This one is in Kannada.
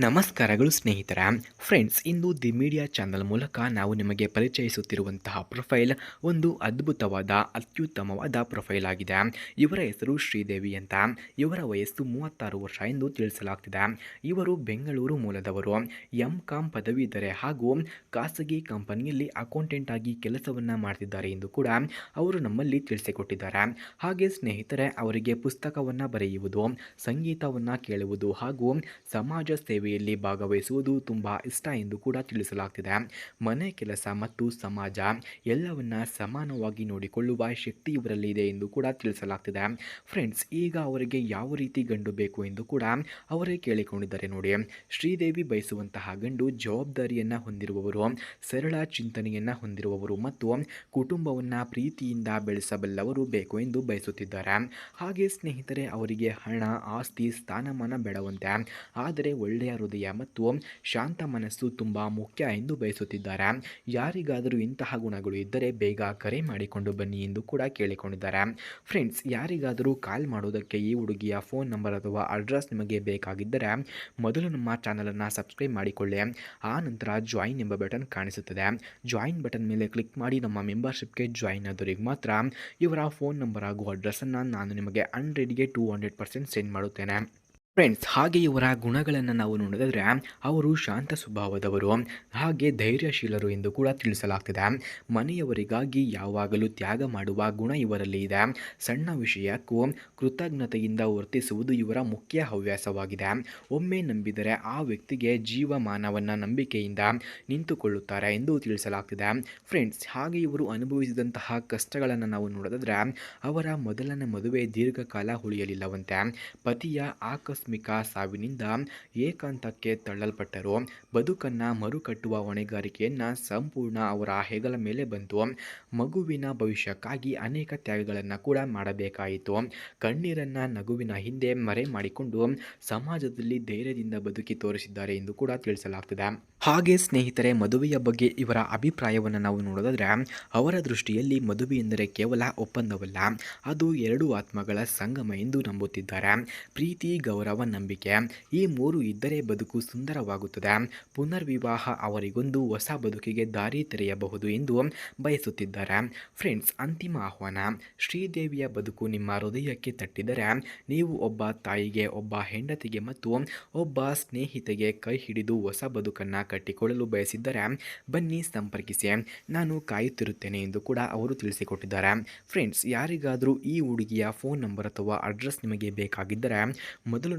ನಮಸ್ಕಾರಗಳು ಸ್ನೇಹಿತರ. ಫ್ರೆಂಡ್ಸ್ ಇಂದು ದಿ ಮೀಡಿಯಾ ಚಾನಲ್ ಮೂಲಕ ನಾವು ನಿಮಗೆ ಪರಿಚಯಿಸುತ್ತಿರುವಂತಹ ಪ್ರೊಫೈಲ್ ಒಂದು ಅದ್ಭುತವಾದ, ಅತ್ಯುತ್ತಮವಾದ ಪ್ರೊಫೈಲ್ ಆಗಿದೆ. ಇವರ ಹೆಸರು ಶ್ರೀದೇವಿ ಅಂತ. ಇವರ ವಯಸ್ಸು ಮೂವತ್ತಾರು ವರ್ಷ ಎಂದು ತಿಳಿಸಲಾಗ್ತಿದೆ. ಇವರು ಬೆಂಗಳೂರು ಮೂಲದವರು. ಎಂ ಕಾಂ ಪದವೀಧರೆ ಹಾಗೂ ಖಾಸಗಿ ಕಂಪನಿಯಲ್ಲಿ ಅಕೌಂಟೆಂಟ್ ಆಗಿ ಕೆಲಸವನ್ನು ಮಾಡ್ತಿದ್ದಾರೆ ಎಂದು ಕೂಡ ಅವರು ನಮ್ಮಲ್ಲಿ ತಿಳಿಸಿಕೊಟ್ಟಿದ್ದಾರೆ. ಹಾಗೆ ಸ್ನೇಹಿತರೆ, ಅವರಿಗೆ ಪುಸ್ತಕವನ್ನು ಬರೆಯುವುದು, ಸಂಗೀತವನ್ನು ಕೇಳುವುದು ಹಾಗೂ ಸಮಾಜ ಸೇವೆಯಲ್ಲಿ ಭಾಗವಹಿಸುವುದು ತುಂಬ ಇಷ್ಟ ಎಂದು ಕೂಡ ತಿಳಿಸಲಾಗ್ತಿದೆ. ಮನೆ ಕೆಲಸ ಮತ್ತು ಸಮಾಜ ಎಲ್ಲವನ್ನ ಸಮಾನವಾಗಿ ನೋಡಿಕೊಳ್ಳುವ ಶಕ್ತಿ ಇವರಲ್ಲಿ ಇದೆ ಎಂದು ಕೂಡ ತಿಳಿಸಲಾಗ್ತಿದೆ. ಫ್ರೆಂಡ್ಸ್ ಈಗ ಅವರಿಗೆ ಯಾವ ರೀತಿ ಗಂಡು ಬೇಕು ಎಂದು ಕೂಡ ಅವರೇ ಕೇಳಿಕೊಂಡಿದ್ದಾರೆ ನೋಡಿ. ಶ್ರೀದೇವಿ ಬಯಸುವಂತಹ ಗಂಡು ಜವಾಬ್ದಾರಿಯನ್ನು ಹೊಂದಿರುವವರು, ಸರಳ ಚಿಂತನೆಯನ್ನು ಹೊಂದಿರುವವರು ಮತ್ತು ಕುಟುಂಬವನ್ನು ಪ್ರೀತಿಯಿಂದ ಬೆಳೆಸಬಲ್ಲವರು ಬೇಕು ಎಂದು ಬಯಸುತ್ತಿದ್ದಾರೆ. ಹಾಗೆ ಸ್ನೇಹಿತರೆ, ಅವರಿಗೆ ಹಣ, ಆಸ್ತಿ, ಸ್ಥಾನಮಾನ ಬೇಡವಂತೆ. ಆದರೆ ಒಳ್ಳೆಯ ಹೃದಯ ಮತ್ತು ಶಾಂತ ಮನಸ್ಸು ತುಂಬ ಮುಖ್ಯ ಎಂದು ಬಯಸುತ್ತಿದ್ದಾರೆ. ಯಾರಿಗಾದರೂ ಇಂತಹ ಗುಣಗಳು ಇದ್ದರೆ ಬೇಗ ಕರೆ ಮಾಡಿಕೊಂಡು ಬನ್ನಿ ಎಂದು ಕೂಡ ಕೇಳಿಕೊಂಡಿದ್ದಾರೆ. ಫ್ರೆಂಡ್ಸ್, ಯಾರಿಗಾದರೂ ಕಾಲ್ ಮಾಡೋದಕ್ಕೆ ಈ ಹುಡುಗಿಯ ಫೋನ್ ನಂಬರ್ ಅಥವಾ ಅಡ್ರೆಸ್ ನಿಮಗೆ ಬೇಕಾಗಿದ್ದರೆ ಮೊದಲು ನಮ್ಮ ಚಾನಲನ್ನು ಸಬ್ಸ್ಕ್ರೈಬ್ ಮಾಡಿಕೊಳ್ಳಿ. ಆ ನಂತರ ಜಾಯಿನ್ ಎಂಬ ಬಟನ್ ಕಾಣಿಸುತ್ತದೆ. ಜಾಯಿನ್ ಬಟನ್ ಮೇಲೆ ಕ್ಲಿಕ್ ಮಾಡಿ ನಮ್ಮ ಮೆಂಬರ್ಶಿಪ್ಗೆ ಜಾಯಿನ್ ಆದವರಿಗೆ ಮಾತ್ರ ಇವರ ಫೋನ್ ನಂಬರ್ ಹಾಗೂ ಅಡ್ರೆಸ್ಸನ್ನು ನಾನು ನಿಮಗೆ ಹಂಡ್ರೆಡ್ಗೆ ಟೂ ಹಂಡ್ರೆಡ್ ಪರ್ಸೆಂಟ್ ಸೆಂಡ್ ಮಾಡುತ್ತೇನೆ. ಫ್ರೆಂಡ್ಸ್ ಹಾಗೆ ಇವರ ಗುಣಗಳನ್ನು ನಾವು ನೋಡಿದರೆ ಅವರು ಶಾಂತ ಸ್ವಭಾವದವರು. ಹಾಗೆ ಧೈರ್ಯಶೀಲರು ಎಂದು ಕೂಡ ತಿಳಿಸಲಾಗ್ತಿದೆ. ಮನೆಯವರಿಗಾಗಿ ಯಾವಾಗಲೂ ತ್ಯಾಗ ಮಾಡುವ ಗುಣ ಇವರಲ್ಲಿ ಇದೆ. ಸಣ್ಣ ವಿಷಯಕ್ಕೂ ಕೃತಜ್ಞತೆಯಿಂದ ವರ್ತಿಸುವುದು ಇವರ ಮುಖ್ಯ ಹವ್ಯಾಸವಾಗಿದೆ. ಒಮ್ಮೆ ನಂಬಿದರೆ ಆ ವ್ಯಕ್ತಿಗೆ ಜೀವಮಾನವನ್ನು ನಂಬಿಕೆಯಿಂದ ನಿಂತುಕೊಳ್ಳುತ್ತಾರೆ ಎಂದು ತಿಳಿಸಲಾಗ್ತಿದೆ. ಫ್ರೆಂಡ್ಸ್ ಹಾಗೆ ಇವರು ಅನುಭವಿಸಿದಂತಹ ಕಷ್ಟಗಳನ್ನು ನಾವು ನೋಡಿದ್ರೆ ಅವರ ಮೊದಲನೇ ಮದುವೆ ದೀರ್ಘಕಾಲ ಉಳಿಯಲಿಲ್ಲವಂತೆ. ಪತಿಯ ಆಕಸ್ಮಿಕ ಆಕಸ್ಮಿಕ ಸಾವಿನಿಂದ ಏಕಾಂತಕ್ಕೆ ತಳ್ಳಲ್ಪಟ್ಟರು. ಬದುಕನ್ನು ಮರುಕಟ್ಟುವ ಹೊಣೆಗಾರಿಕೆಯನ್ನು ಸಂಪೂರ್ಣ ಅವರ ಹೆಗಲ ಮೇಲೆ ಬಂತು. ಮಗುವಿನ ಭವಿಷ್ಯಕ್ಕಾಗಿ ಅನೇಕ ತ್ಯಾಗಗಳನ್ನು ಕೂಡ ಮಾಡಬೇಕಾಯಿತು. ಕಣ್ಣೀರನ್ನು ನಗುವಿನ ಹಿಂದೆ ಮರೆ ಮಾಡಿಕೊಂಡು ಸಮಾಜದಲ್ಲಿ ಧೈರ್ಯದಿಂದ ಬದುಕಿ ತೋರಿಸಿದ್ದಾರೆ ಎಂದು ಕೂಡ ತಿಳಿಸಲಾಗ್ತದೆ. ಹಾಗೆ ಸ್ನೇಹಿತರೆ, ಮದುವೆಯ ಬಗ್ಗೆ ಇವರ ಅಭಿಪ್ರಾಯವನ್ನು ನಾವು ನೋಡೋದಾದ್ರೆ, ಅವರ ದೃಷ್ಟಿಯಲ್ಲಿ ಮದುವೆ ಎಂದರೆ ಕೇವಲ ಒಪ್ಪಂದವಲ್ಲ, ಅದು ಎರಡು ಆತ್ಮಗಳ ಸಂಗಮ ಎಂದು ನಂಬುತ್ತಿದ್ದಾರೆ. ಪ್ರೀತಿ, ಗೌರವ ನಂಬಿಕೆ ಈ ಮೂರು ಇದ್ದರೆ ಬದುಕು ಸುಂದರವಾಗುತ್ತದೆ. ಪುನರ್ವಿವಾಹ ಅವರಿಗೊಂದು ಹೊಸ ಬದುಕಿಗೆ ದಾರಿ ತೆರೆಯಬಹುದು ಎಂದು ಬಯಸುತ್ತಿದ್ದಾರೆ. ಫ್ರೆಂಡ್ಸ್, ಅಂತಿಮ ಆಹ್ವಾನ. ಶ್ರೀದೇವಿಯ ಬದುಕು ನಿಮ್ಮ ಹೃದಯಕ್ಕೆ ತಟ್ಟಿದರೆ ನೀವು ಒಬ್ಬ ತಾಯಿಗೆ, ಒಬ್ಬ ಹೆಂಡತಿಗೆ ಮತ್ತು ಒಬ್ಬ ಸ್ನೇಹಿತೆಗೆ ಕೈ ಹಿಡಿದು ಹೊಸ ಬದುಕನ್ನು ಕಟ್ಟಿಕೊಳ್ಳಲು ಬಯಸಿದ್ದರೆ ಬನ್ನಿ ಸಂಪರ್ಕಿಸಿ. ನಾನು ಕಾಯುತ್ತಿರುತ್ತೇನೆ ಎಂದು ಕೂಡ ಅವರು ತಿಳಿಸಿಕೊಟ್ಟಿದ್ದಾರೆ. ಫ್ರೆಂಡ್ಸ್, ಯಾರಿಗಾದರೂ ಈ ಹುಡುಗಿಯ ಫೋನ್ ನಂಬರ್ ಅಥವಾ ಅಡ್ರೆಸ್ ನಿಮಗೆ ಬೇಕಾಗಿದ್ದರೆ ಮೊದಲು